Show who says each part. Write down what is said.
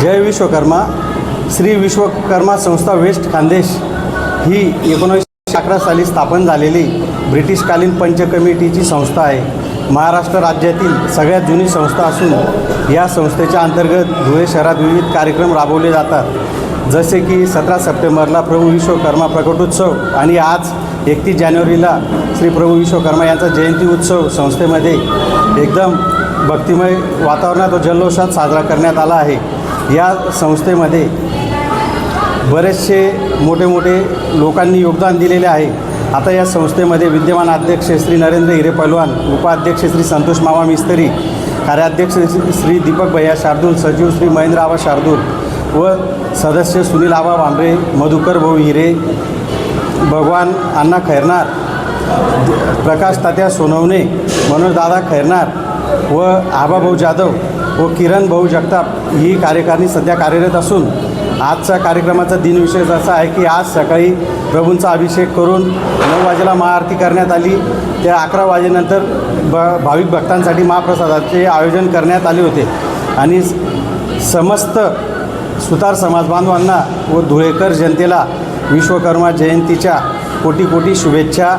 Speaker 1: जय विश्वकर्मा. श्री विश्वकर्मा संस्था वेस्ट खानदेश ही एकोणीसशे अकरा साली स्थापन झालेली ब्रिटिशकालीन पंच कमिटीची संस्था आहे. महाराष्ट्र राज्यातील सगळ्यात जुनी संस्था असून या संस्थेच्या अंतर्गत धुळे शहरात विविध कार्यक्रम राबवले जातात. जसे की सतरा सप्टेंबरला प्रभू विश्वकर्मा प्रकटोत्सव आणि आज एकतीस जानेवारीला श्री प्रभू विश्वकर्मा यांचा जयंती उत्सव संस्थेमध्ये एकदम भक्तिमय वातावरणात व जल्लोषात साजरा करण्यात आला आहे. या संस्थेमध्ये बरेचसे मोठे मोठे लोकांनी योगदान दिलेले आहे. आता या संस्थेमध्ये विद्यमान अध्यक्ष श्री नरेंद्र हिरे पहलवान उपाध्यक्ष श्री संतोष मामा मिस्त्री कार्याध्यक्ष श्री- श्री दीपक भैया शार्दूल सचिव श्री महेंद्र आबा शार्दूल व सदस्य सुनील आबा भांबरे मधुकर भाऊ हिरे भगवान अण्णा खैरनार प्रकाश तात्या सोनवणे मनोजदादा खैरनार व आबाभाऊ जाधव व किरण भाऊ जगताप ही कार्यकारिणी सध्या कार्यरत असून आजच्या कार्यक्रमाचा दिनविशेष असा आहे की आज सकाळी प्रभूंचा अभिषेक करून नऊ वाजेला महाआरती करण्यात आली. त्या अकरा वाजेनंतर ब भाविक भक्तांसाठी महाप्रसादाचे आयोजन करण्यात आले होते. आणि समस्त सुतार समाज बांधवांना व धुळेकर जनतेला विश्वकर्मा जयंतीच्या कोटी कोटी शुभेच्छा